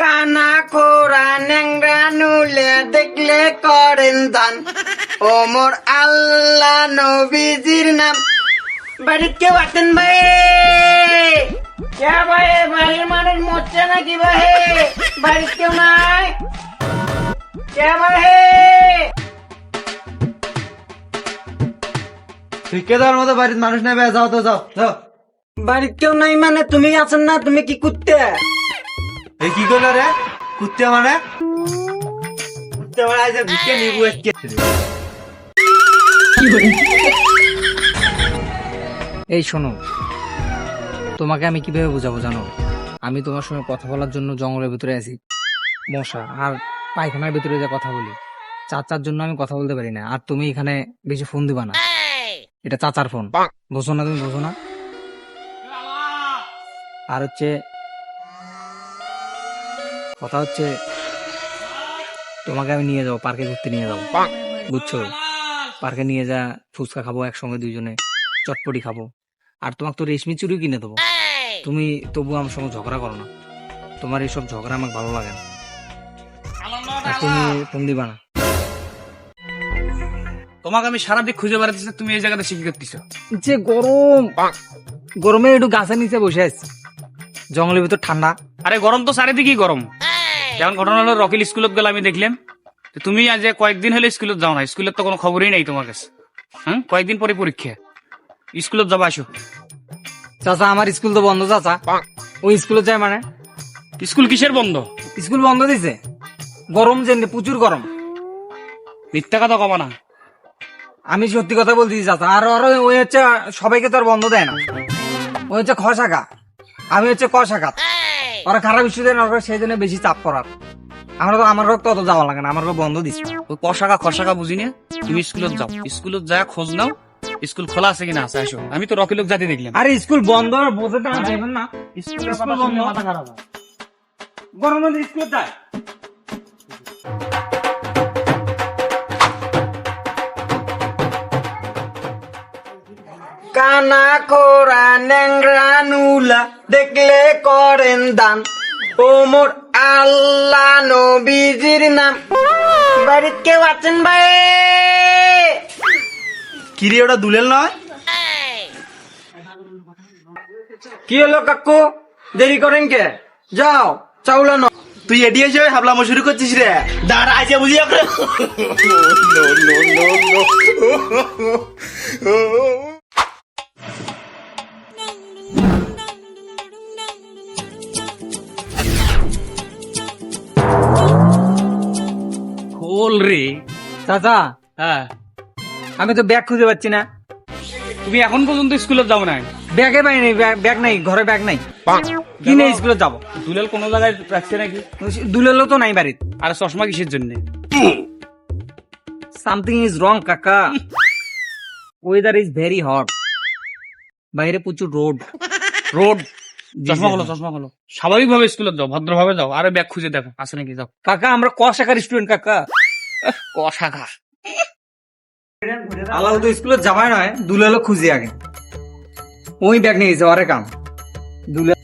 কানা খোরা ন্যাংরা নুলে দেখলে করেন দান। ও মোর আল্লাহ নবীজির নাম। বাড়িতে কেউ আছেন ভাই? কে ভাই, বাড়ির মানুষ মরছে নাকি ভাই? বাড়িতে কেউ নাই? কে ভাই। ঠিকাদার মতো বাড়ির মানুষ নেবে যাও তো যাও যাও। বাড়িতে কেউ নাই মানে তুমি আছেন না তুমি কি করতে এই কি করল রে? কুত্তে মানে? কুত্তে মানে আজ ভিকে নিবু এসকে এই শোনো তোমাকে আমি কীভাবে বোঝাবো জানো? আমি তোমার সঙ্গে কথা বলার জন্য জঙ্গলের ভিতরে আছি। মশা আর পায়খানার ভিতরে যে কথা বলি চাচার জন্য আমি কথা বলতে পারি না আর তুমি এখানে বেশি ফোন দিবা না। এটা চাচার ফোন। বোঝো না তুমি বোঝো না। আর হচ্ছে কথা হচ্ছে তোমাকে আমি নিয়ে যাব পার্কে ঘুরতে নিয়ে যাব। বুঝছ? পার্কে নিয়ে যা ফুচকা খাব একসঙ্গে দুইজনে চটপটি খাব। আর তোমাকে তো রেশমি চুরি কিনে দেবো। তুমি তবু আমার সঙ্গে ঝগড়া করো না। তোমার এইসব ঝগড়া আমাকে ভালো লাগে না। আর তুমি ফোন দিবা না। তোমাকে আমি সারাদিন খুঁজে বেড়াতেছি তুমি এই জায়গাতে শিখে করতেছ। যে গরম। গরমে একটু গাছের নিচে বসে আছি। জঙ্গলের ভিতর ঠান্ডা। আরে গরম তো চারিদিকেই গরম। যেমন ঘটনা হলো রকিল স্কুলত গেলে আমি দেখলাম তো তুমি আজ কয়েকদিন হলে স্কুলত যাও না স্কুলের তো কোনো খবরই নাই তোমার কাছে। হ্যাঁ কয়েকদিন পরে পরীক্ষা। স্কুলত যাবা আসো। চাচা আমার স্কুল তো বন্ধ চাচা। ওই স্কুলে যায় মানে? স্কুল কিসের বন্ধ? স্কুল বন্ধ দিছে। গরম যে প্রচুর গরম। মিথ্যা কথা কবা না। আমি সত্যি কথা বলতেছি চাচা। আর আর ওই হচ্ছে সবাইকে তো আর বন্ধ দেয় না। ওই হচ্ছে খ শাখা আমি হচ্ছে ক শাখা ওরা খারাপ ইস্যু দেয় না ওরা সেই জন্য বেশি চাপ করার আমরা তো আমার রক্ত অত যাওয়া লাগে না আমার বন্ধ দিচ্ছে। ওই কষাকা খসাকা বুঝি না? তুমি স্কুলত যাও। স্কুলত যা খোঁজ নাও স্কুল খোলা আছে কিনা আছে আসো আমি তো রকি লোক জাতি দেখলাম। আরে স্কুল বন্ধ বোঝাতে না স্কুল বন্ধ। মাথা খারাপ হয়। গরম স্কুল যায়। কানা খোরা ন্যাংরা নুলা দেখলে করেন দান। ও মোর আল্লাহ নবীজির নাম। বাড়িতে কেউ আছেন ভাই? কিরে ওটা দুলেল নয়? কি হলো কাকু? দেরি করেন কে? যাও চাউলানো তুই এডি হিসেবে হাবলামো শুরু করছিস রে। দাঁড়া আজ বুঝি রে চাচা হ্যাঁ। আমি তো ব্যাগ খুঁজে পাচ্ছি না। তুমি এখন পর্যন্ত স্কুলত যাও না ব্যাগে পাই নাই ব্যাগ- নাই ঘরে ব্যাগ নাই। কি নেই স্কুলে যাব? দুলাল কোন জায়গায় রাখছে নাকি? দুলেলো তো নাই বাড়িতে। আর চশমা কিসের জন্য? সামথিং ইজ রং কাকা। ওয়েদার ইজ ভেরি হট বাইরে প্রচুর রোড রোড চশমা হলো চশমা হলো স্বাভাবিক ভাবে স্কুলত যাও ভদ্রভাবে যাও। আরে ব্যাগ খুঁজে দেখো আছে নাকি যাও। কাকা আমরা ক শাখার স্টুডেন্ট কাকা। কষাখা আল্লাহ তো স্কুলে যাবাই নয় দুলেলো খুঁজি আগে। ওই ব্যাগ নিয়ে গেছে অরে কাম। দুলে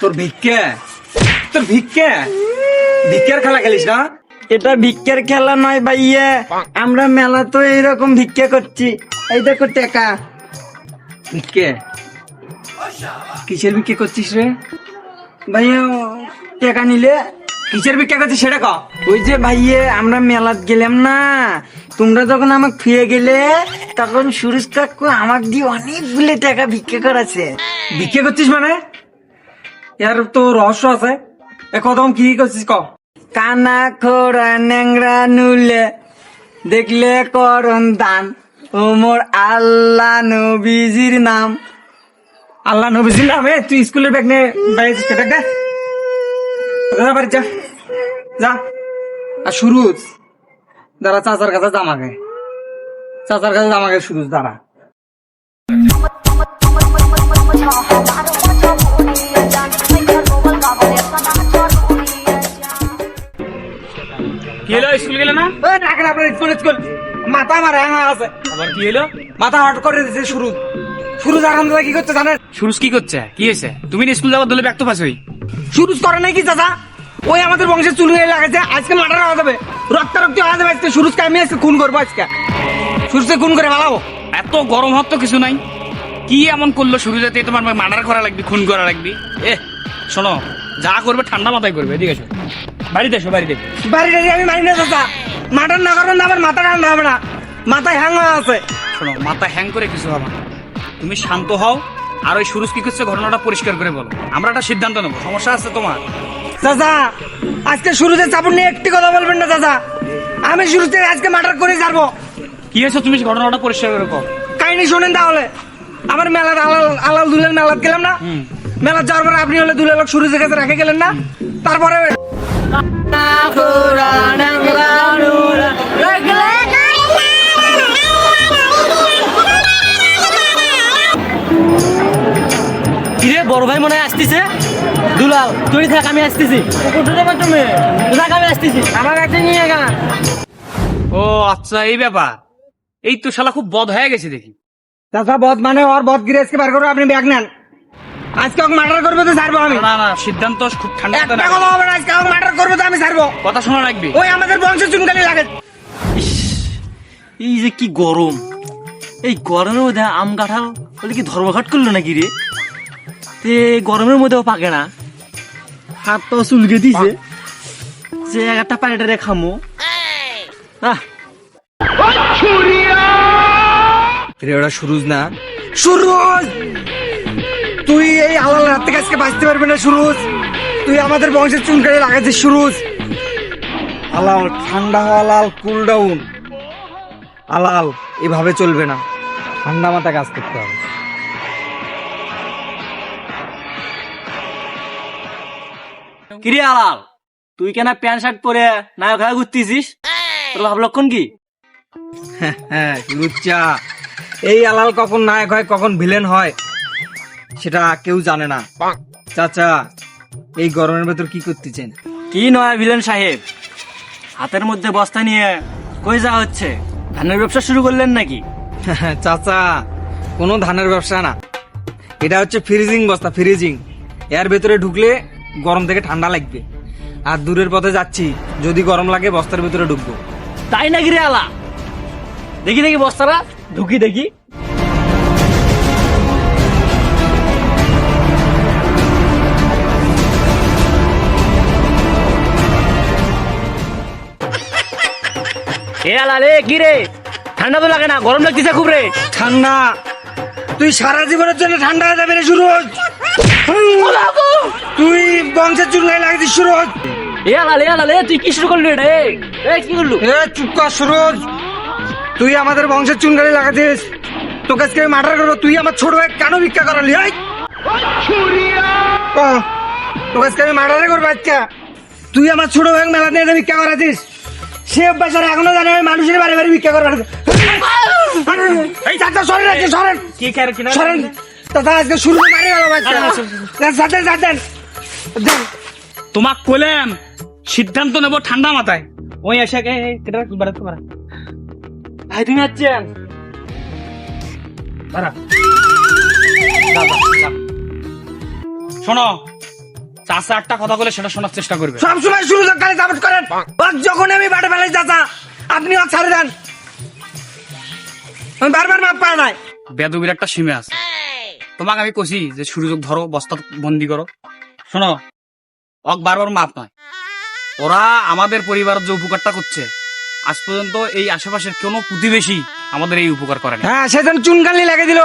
তোর ভিক্ষে? তোর ভিক্ষে? ভিক্ষার খেলা খেলিস না? এটা ভিক্ষার খেলা নয় ভাইয়া। আমরা মেলা তো এরকম ভিক্ষা করছি। এই দেখো টেকা। ভিক্ষে? কিসের ভিক্ষে করছিস রে? ভাইয়া টেকা নিলে কিসের ভিক্ষা করছিস সেটা ক ওই যে ভাইয়ে, আমরা মেলাত গেলাম না। তোমরা যখন আমাকে ফিরে গেলে, তখন সুরেশ কাকু আমাকে দিয়ে অনেকগুলো টাকা ভিক্ষা করাছে। ভিক্ষে করছিস মানে? এর তো রহস্য আছে। এ কত কি করছিস ক কানা, খোড়া, ন্যাংরা, নুলে, দেখলে করন দান। ওমর আল্লাহ নবীজির নাম। আল্লাহ নবীজির নামে তুই স্কুলের ব্যাগ নিয়ে বাইরে দে। যা বাড়ি যা। যা। আর সুরুজ দাঁড়া চাচার কাছে জামাকে চাচার কাছে জামাকে সুরুজ দাঁড়া। কি হলো স্কুল গেলে না? ওই রাখেন আপনার স্কুল স্কুল মাথা আমার হ্যাঁ আছে আবার কি হলো? মাথা হট করে দিয়েছে শুরু শুরু দাদা কি করছে জানেন? সুরুজ কি করছে? কি হয়েছে? তুমি না স্কুল যাবার দলে ব্যক্ত পাচ্ছই সুরুজ করে নাকি চাচা? ওই আমাদের বংশের চুল লাগেছে আজকে মার্ডার হওয়া যাবে। রক্তারক্তি হওয়া যাবে আজকে সুরুজকে আমি আজকে খুন করব আজকে। সুরুজকে খুন করে ভালাবো এত গরম হওয়ার তো কিছু নাই। কি এমন করল শুরু যাতে তোমার মার্ডার করা লাগবে খুন করা লাগবে? এ শোনো যা করবে ঠান্ডা মাথায় করবে এদিকে এসো বাড়িতে এসো বাড়িতে। বাড়ি টাড়ি আমি মানি না চাচা। মার্ডার না করবেন না আমার মাথা ঠান্ডা হবে না। মাথায় হ্যাং হয়ে আছে। শোনো মাথা হ্যাং করে কিছু হবে না। তুমি শান্ত হও আর ওই সুরুজ কি করছে? ঘটনাটা পরিষ্কার করে বলো। আমরা একটা সিদ্ধান্ত নেব। সমস্যা আছে তোমার? চাচা আজকে শুরুতে চাপুর নিয়ে একটি কথা বলবেন না চাচা। আমি শুরুতে আজকে মার্ডার করে যাব কি হয়েছে? তুমি ঘটনাটা পরিষ্কার করে কও। কাহিনী শোনেন তাহলে। আমার মেলার আলাল আলাল দুলের মেলাত গেলাম না। মেলার যাওয়ার পরে আপনি হলে দুলের লোক শুরুতে কাছে রেখে গেলেন না। তারপরে বড় ভাই মনে হয় আসতেছে। দুলাল তুই থাক আমি আসতেছি। তুমি। থাক আমি আসতেছি। আমার কাছে নিয়ে গা। ও আচ্ছা এই ব্যাপার। এই তো শালা খুব বদ হয়ে গেছে দেখি। চাচা বদ মানে ওর বদ গিরে আজকে বার করো আপনি ব্যাগ নেন। আজকে ওকে মার্ডার করব তো ছাড়বো আমি। না না সিদ্ধান্ত খুব ঠান্ডা একটা কথা হবে না আজকে ওকে মার্ডার করব তো আমি ছাড়বো। কথা শোনা রাখবি। ওই আমাদের বংশের চুনকালি লাগে। এই যে কি গরম। এই গরমের মধ্যে আম কাঁঠাল বলে কি ধর্মঘাট করল নাকি রে? তে গরমের মধ্যেও পাকে না। হাত তো চুলকে দিছে। যে একটা প্যারেটারে খামো। রে ওটা সুরুজ না? সুরুজ! তুই এই আলাল রাত থেকে আজকে বাঁচতে পারবি না সুরুজ। তুই আমাদের বংশের চুনকালি লাগাচ্ছিস সুরুজ। আলাল ঠান্ডা হওয়া লাল কুল ডাউন আলাল এভাবে চলবে না। ঠান্ডা মাথা কাজ করতে হবে। কিরে আলাল তুই কেন প্যান্ট শার্ট পরে নায়ক হয়ে ঘুরতেছিস? তোর ভাব লক্ষণ কি? লুচ্চা এই আলাল কখন নায়ক হয় কখন ভিলেন হয় সেটা কেউ জানে না। চাচা এই গরমের ভেতর কি করতেছেন? কি নয় ভিলেন সাহেব হাতের মধ্যে বস্তা নিয়ে কই যা হচ্ছে? ধানের ব্যবসা শুরু করলেন নাকি? চাচা কোনো ধানের ব্যবসা না। এটা হচ্ছে ফ্রিজিং বস্তা ফ্রিজিং। এর ভেতরে ঢুকলে গরম থেকে ঠান্ডা লাগবে। আর দূরের পথে যাচ্ছি যদি গরম লাগে বস্তার ভিতরে ঢুকবো। তাই নাকি রে আলা? দেখি দেখি বস্তাটা ঢুকি দেখি। এ আলা রে কি রে? ঠান্ডা তো লাগে না গরম লাগতেছে খুব রে। ঠান্ডা। তুই সারা জীবনের জন্য ঠান্ডা হয়ে যাবে রে সুরজ। তুই বংশের চুলকাই লাগছিস সুরজ এ আলা লে আলা লে তুই কি শুরু করলি রে? এ কি করলু? এ চুপ কর সুরজ তুই আমাদের বংশের চুনকালি লাগাতিস তোকে আজকে মার্ডার করব। তুই আমার ছোট ভাই কেন ভিক্ষা করালি এই? তোকে আজকে আমি মার্ডারে করব আজকে। তুই আমার ছোট ভাই মেলা নিয়ে ভিক্ষা করাতিস সে বেচারা এখনও জানে মানুষের বাড়ি বাড়ি ভিক্ষা করাতে এই চাচা সরেন আজকে সরেন। কি কিনা সরেন। দাদা আজকে শুরু মারি গেল বাচ্চা। সাথে সাথে তোমাক কইলাম সিদ্ধান্ত নেব ঠান্ডা মাথায়। ওই এসে কে কেটে বাড়া তো বাড়া ভাই তুমি বাড়া যা। শোনো চাষা একটা কথা বলে সেটা শোনার চেষ্টা করবে। সবসময় শুরু কালে সাপোর্ট করেন। যখন আমি বাটে ফেলাই চাচা আপনি ওর ছাড়ে দেন। আমি বারবার মাপ পায় নাই। বেদবির একটা সীমা আছে। তোমাকে আমি কছি যে সুযোগ ধরো বস্তা বন্দি করো। শোনো অক বারবার মাপ নয়। ওরা আমাদের পরিবারের যে উপকারটা করছে আজ পর্যন্ত এই আশেপাশের কোনো প্রতিবেশী আমাদের এই উপকার করে না হ্যাঁ সেদিন চুনকালি লাগে দিল।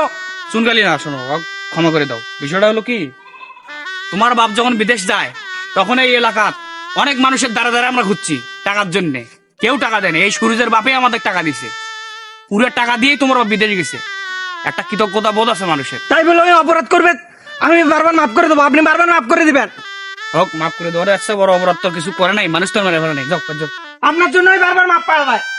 চুনকালি না শোনো অক ক্ষমা করে দাও। বিষয়টা হলো কি তোমার বাপ যখন বিদেশ যায় তখন এই এলাকার অনেক মানুষের দ্বারা দ্বারা আমরা ঘুরছি টাকার জন্য। কেউ টাকা দেয়নি এই সুরজের বাপে আমাদের টাকা দিছে। পুরো টাকা দিয়েই তোমার বাপ বিদেশ গেছে। একটা কৃতজ্ঞতা বোধ আছে মানুষের। তাই বলে আমি অপরাধ করবে। আমি বারবার মাফ করে দেবো আপনি বারবার মাফ করে দিবেন। হোক মাফ করে দেবো একটা বড় অপরাধ তো কিছু করে নাই মানুষ তো আমার নাই। যোগ যাও। আপনার জন্যই বারবার মাফ পাওয়া যায়।